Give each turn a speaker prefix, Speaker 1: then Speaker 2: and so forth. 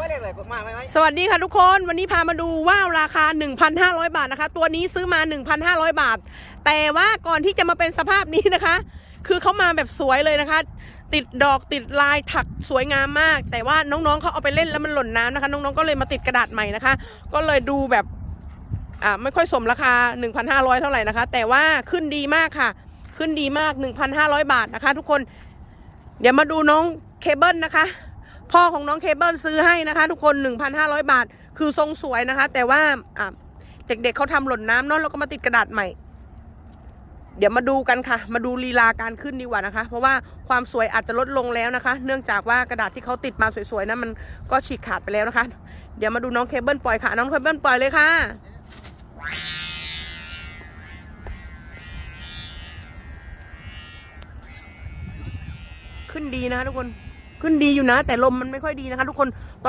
Speaker 1: ว่าเรียกอะไรมาไหมไหม
Speaker 2: สวัสดีค่ะทุกคนวันนี้พามาดูว่าวราคา 1,500 บาทนะคะ ตัวนี้ซื้อมา 1,500 บาท แต่ว่าก่อนที่จะมาเป็นสภาพนี้นะคะ คือเขามาแบบสวยเลยนะคะ ติดดอกติดลายถักสวยงามมาก แต่ว่าน้องๆเขาเอาไปเล่นแล้วมันหล่นน้ำนะคะ น้องๆก็เลยมาติดกระดาษใหม่นะคะ ก็เลยดูแบบอ่าไม่ค่อยสมราคา 1,500 เท่าไหร่นะคะ แต่ว่าขึ้นดีมากค่ะ ขึ้นดีมาก 1,500 บาทนะคะ ทุกคน เดี๋ยวมาดูน้องเคเบิลนะคะ พ่อของน้องเคเบิลซื้อให้นะคะ ทุกคน 1,500 บาท คือทรงสวยนะคะ แต่ว่าเด็กๆเขาทำหล่นน้ำเนาะแล้วก็มาติดกระดาษใหม่ เดี๋ยวมาดูกันค่ะ มาดูลีลาการขึ้นดีกว่านะคะ เพราะว่าความสวยอาจจะลดลงแล้วนะคะ เนื่องจากว่ากระดาษที่เขาติดมาสวยๆนะมันก็ฉีกขาดไปแล้วนะคะ เดี๋ยวมาดูน้องเคเบิลปล่อยค่ะ น้องเคเบิลปล่อยเลยค่ะขึ้นดีนะคะทุกคน ขึ้นดีอยู่นะ แต่ลมมันไม่ค่อยดีนะคะทุกคนตอน